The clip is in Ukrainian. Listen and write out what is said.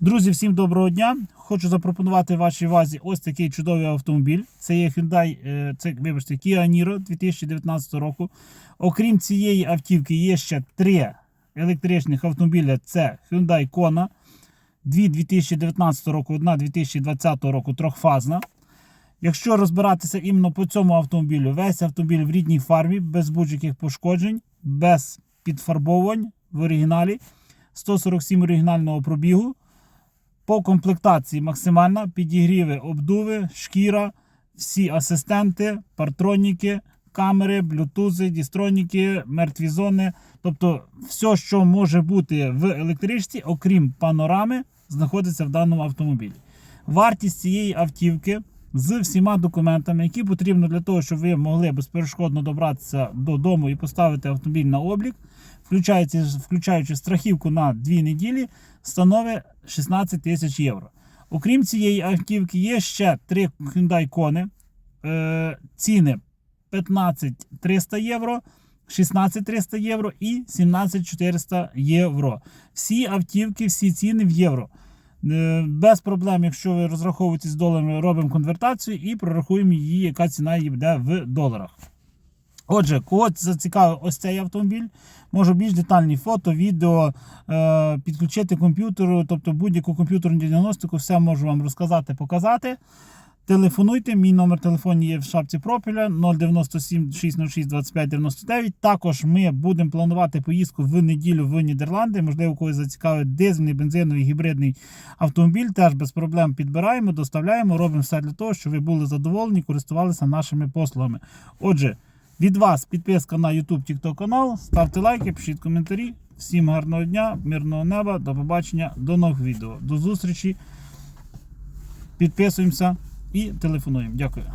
Друзі, всім доброго дня! Хочу запропонувати вашій увазі ось такий чудовий автомобіль. Це є Hyundai, е, це, вибачте, Kia Niro 2019 року. Окрім цієї автівки, є ще три електричних автомобіля. Це Hyundai Kona, дві 2019 року, одна 2020 року, трьохфазна. Якщо розбиратися іменно по цьому автомобілю, весь автомобіль в рідній фармі, без будь-яких пошкоджень, без підфарбовувань в оригіналі, 147 оригінального пробігу. По комплектації максимальна, підігріви, обдуви, шкіра, всі асистенти, партроніки, камери, блютузи, дістроніки, мертві зони. Тобто все, що може бути в електричці, окрім панорами, знаходиться в даному автомобілі. Вартість цієї автівки з всіма документами, які потрібно для того, щоб ви могли безперешкодно добратися додому і поставити автомобіль на облік, включаючи, включаючи страхівку на 2 неділі, становить 16 тисяч євро. Окрім цієї автівки, є ще три Hyundai Kona. Е, ціни 15 300 євро, 16 300 євро і 17 400 євро. Всі автівки, всі ціни в євро. Е, Без проблем, якщо ви розраховуєтесь з доларами, робимо конвертацію і прорахуємо її, яка ціна її буде в доларах. Отже, кого зацікавив ось цей автомобіль, можу більш детальні фото, відео, е, підключити комп'ютеру, тобто будь-яку комп'ютерну діагностику, все можу вам розказати, показати. Телефонуйте, мій номер телефону є в шапці профіля 097 606 25 99. Також ми будемо планувати поїздку в неділю в Нідерланди. Можливо, когось зацікавить дизельний, бензиновий, гібридний автомобіль. Теж без проблем підбираємо, доставляємо, робимо все для того, щоб ви були задоволені, користувалися нашими послугами. Отже, від вас підписка на YouTube, TikTok канал. Ставте лайки, пишіть коментарі. Всім гарного дня, мирного неба, до побачення, до нових відео. До зустрічі. Підписуємося і телефонуємо. Дякую.